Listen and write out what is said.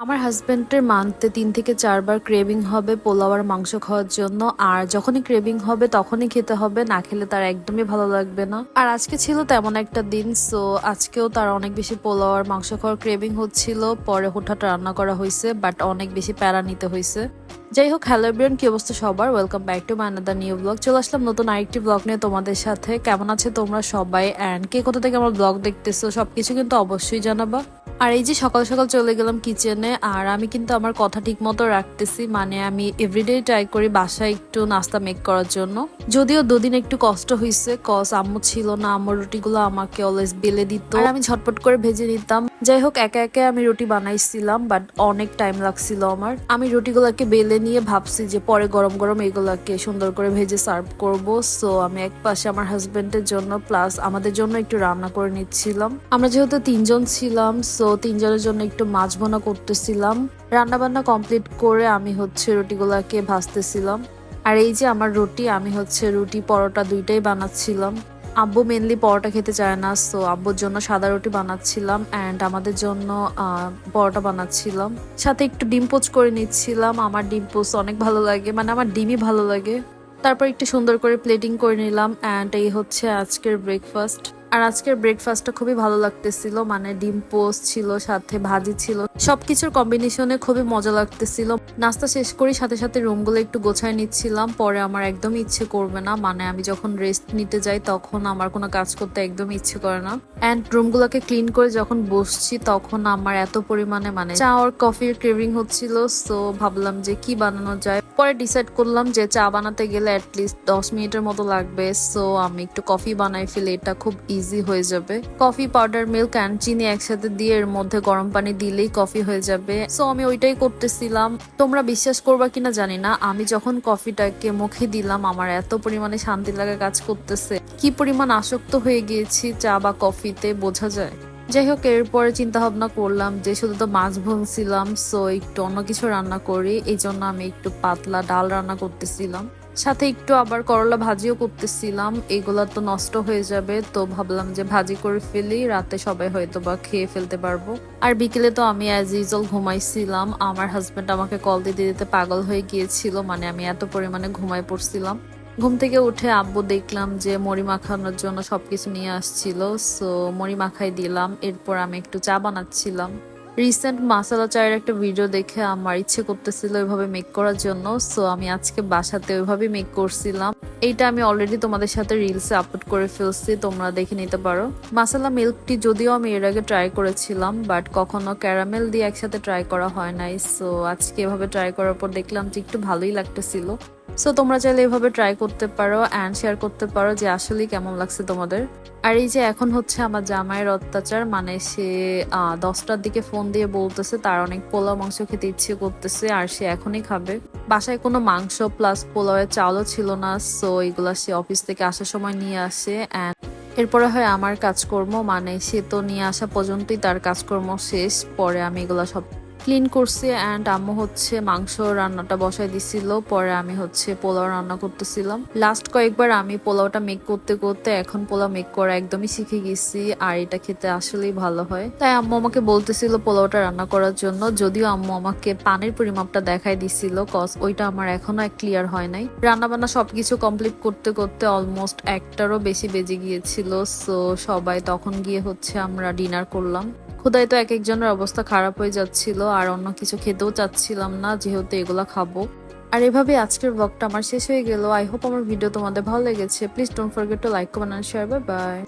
আমার হাজব্যান্ডের মান্থে তিন থেকে চারবার ক্রেভিং হবে পোলাও আর মাংস খাওয়ার জন্য। আর যখনই ক্রেভিং হবে, তখনই খেতে হবে। না খেলে তার একদমই ভালো লাগবে না। আর আজকে ছিল তেমন একটা দিন সো আজকেও তার অনেক বেশি পোলাও আর মাংস খাওয়ার ক্রেভিং হচ্ছিল। পরে হুটহাট রান্না করা হয়েছে বাট অনেক বেশি প্যারা নিতে হয়েছে। যাই হোক হ্যালো এভরিওয়ান কি অবস্থা সবার? Welcome back to my another new blog চলে আসলাম নতুন আরেকটি ব্লগ নিয়ে তোমাদের সাথে। কেমন আছে তোমরা সবাই? অ্যান্ড কে কোথা থেকে আমার ব্লগ দেখতেছো? সবকিছু কিন্তু অবশ্যই জানাবা। আর এই যে সকাল সকাল চলে গেলাম কিচেনে, আর আমি কিন্তু আমার কথা ঠিক মতো রাখতেছি। মানে আমি এভরিডে ট্রাই করি বাসায় একটু নাস্তা মেক করার জন্য। যদিও দুদিন একটু কষ্ট হয়েছে কজ আম্মু ছিল না আম্মুর রুটিগুলো আমাকে অলওয়েজ বেলে দিত। আর আমি ঝটপট করে ভেজে নিতাম। যাই হোক একে একে আমি রুটি বানাইছিলাম বাট অনেক টাইম লাগছিল আমার। আমি রুটিগুলোকে বেলে নিয়ে ভাবছি যে পরে গরম গরম এগুলাকে সুন্দর করে ভেজে সার্ভ করব। সো আমি এক পাশে আমার হাজব্যান্ডের জন্য প্লাস আমাদের জন্য একটু রান্না করে নিচ্ছিলাম। আমরা যেহেতু তিনজন ছিলাম সো তিনজনের জন্য একটু মাছ ভোনা করতেছিলাম। রান্না বান্না কমপ্লিট করে আমি হচ্ছে রুটিগুলাকে ভাজতেছিলাম। আর এই যে আমার রুটি, আমি হচ্ছে রুটি পরোটা দুইটাই বানাচ্ছিলাম। আব্বু মেনলি পরোটা খেতে চায় না সো আব্বুর জন্য সাদা রুটি বানাচ্ছিলাম অ্যান্ড আমাদের জন্য পরোটা বানাচ্ছিলাম। সাথে একটু ডিম পোচ করে নিচ্ছিলাম, আমার ডিম পোচ অনেক ভালো লাগে মানে আমার ডিমই ভালো লাগে। তারপর একটু সুন্দর করে প্লেটিং করে নিলাম অ্যান্ড এই হচ্ছে আজকের ব্রেকফাস্ট আর আজকের ব্রেকফাস্টটা খুবই ভালো লাগতেছিল। মানে ডিম পোস্ট ছিল, সাথে ভাজি ছিল। সবকিছুর কম্বিনেশনে খুবই মজা লাগতেছিল। নাস্তা শেষ করি, সাথে সাথে রুমগুলো একটু গোছায় নিচ্ছিলাম। পরে আমার একদম ইচ্ছে করবে না। মানে আমি যখন রেস্ট নিতে যাই, তখন আমার কোনো কাজ করতে একদম ইচ্ছে করে না। অ্যান্ড রুমগুলোকে ক্লিন করে যখন বসছি, তখন আমার এত পরিমাণে মানে চা আর কফির ক্রেভিং হচ্ছিল। সো ভাবলাম যে কি বানানো যায়। পরে ডিসাইড করলাম যে চা বানাতে গেলে অ্যাটলিস্ট দশ মিনিটের মতো লাগবে। সো আমি একটু কফি বানাই ফেলে এটা খুব ইজি হয়ে যাবে। কফি পাউডার মিল্ক অ্যান্ড চিনি একসাথে দিয়ে এর মধ্যে গরম পানি দিলেই কফি হয়ে যাবে। সো আমি ওইটাই করতেছিলাম। তোমরা বিশ্বাস করবা কিনা জানি না। আমি যখন কফিটাকে মুখে দিলাম, আমার এত পরিমাণে শান্তি লাগা কাজ করতেছে। কি পরিমাণ আসক্ত হয়ে গিয়েছি চা বা কফিতে বোঝা যায়। যাই হোক, এরপরে চিন্তা ভাবনা করলাম যে শুধু তো মাছ ভুনছিলাম সো একটু অন্য কিছু রান্না করি। এই জন্য আমি একটু পাতলা ডাল রান্না করতেছিলাম। সাথে একটু আবার করলা ভাজিও করতেছিলাম। এগুলা তো নষ্ট হয়ে যাবে, তো ভাবলাম যে ভাজি করে ফেলি। রাতে সবাই হয়তো বা খেয়ে ফেলতে পারব। আর বিকেলে তো আমি অ্যাজ ইউজুয়াল ঘুমাইছিলাম। আমার হাজবেন্ড আমাকে কল দিতে দিতে পাগল হয়ে গিয়েছিল মানে আমি এত পরিমাণে ঘুমাই পড়ছিলাম। ঘুম থেকে উঠে আব্বু দেখলাম যে মুড়ি মাখানোর জন্য সবকিছু নিয়ে আসছিল সো মুড়ি মাখাই দিলাম, এরপর আমি একটু চা বানাচ্ছিলাম। রিসেন্ট মাসালা চায়ের একটা ভিডিও দেখে আমার ইচ্ছে করতেছিল ওইভাবে মেক করার জন্য সো আমি আজকে বাসাতে ওইভাবে মেক করছিলাম। এইটা আমি অলরেডি তোমাদের সাথে রিলসে আপলোড করে ফেলছি, তোমরা দেখে নিতে পারো। মাসালা মিল্কটি যদিও আমি এর আগে ট্রাই করেছিলাম বাট কখনো ক্যারামেল দিয়ে একসাথে ট্রাই করা হয় নাই সো আজকে এভাবে ট্রাই করার পর দেখলাম যে একটু ভালোই লাগতেছিল। সো তোমরা চাইলে এভাবে ট্রাই করতে পারো অ্যান্ড শেয়ার করতে পারো যে আসলে কেমন লাগছে তোমাদের। আর এই যে এখন হচ্ছে আমার জামাইয়ের অত্যাচার মানে সে দশটার দিকে ফোন দিয়ে বলতেছে, তার অনেক পোলাও মাংস খেতে ইচ্ছে করতেছে, আর সে এখনই খাবে। বাসায় কোনো মাংস প্লাস পোলাওয়ের চালও ছিল না সো এগুলা সে অফিস থেকে আসার সময় নিয়ে আসে অ্যান্ড এরপরে হয় আমার কাজকর্ম মানে সে তো নিয়ে আসা পর্যন্তই তার কাজকর্ম শেষ, পরে আমি এগুলা সব ক্লিন করছি অ্যান্ড আম্মু হচ্ছে মাংস রান্নাটা বসাই দিছিল, পরে আমি হচ্ছে পোলাও রান্না করতেছিলাম। লাস্ট কয়েকবার আমি পোলাওটা মেক করতে করতে এখন পোলাও মেক করা একদমই শিখে গেছি, আর এটা খেতে আসলেই ভালো হয়। তাই আম্মু আমাকে বলতেছিল পোলাওটা রান্না করার জন্য, যদিও আম্মু আমাকে পানির পরিমাপটা দেখাই দিছিল কজ ওইটা আমার এখনও ক্লিয়ার হয় নাই। রান্না বান্না সবকিছু কমপ্লিট করতে করতে অলমোস্ট একটারও বেশি বেজে গিয়েছিল সো সবাই তখন গিয়ে হচ্ছে আমরা ডিনার করলাম। ক্ষুদায় তো এক একজনের অবস্থা খারাপ হয়ে যাচ্ছিল, আর অন্য কিছু খেতেও চাচ্ছিলাম না, যেহেতু এগুলো খাব। আর এভাবে আজকের ব্লগটা আমার শেষ হয়ে গেল। আই হোপ আমার ভিডিও তোমাদের ভালো লেগেছে। Please don't forget to like comment and share bye bye